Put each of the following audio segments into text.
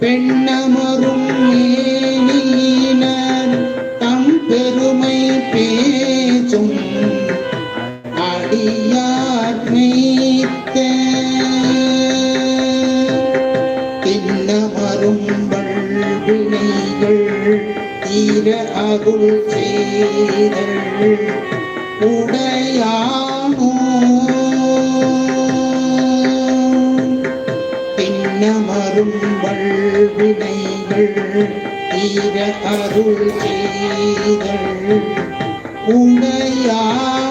பெண்ணமரும் மேனினர் தம் பெருமை பேசும் அடியார் திண்ணமரும் வல்வினைகள் தீர அருள் செய்தல் உடையானோ திண்ணமரும் வல்வினைகள் தீர அருள் செய்தல் உடையானோ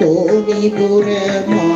கோவி புறமா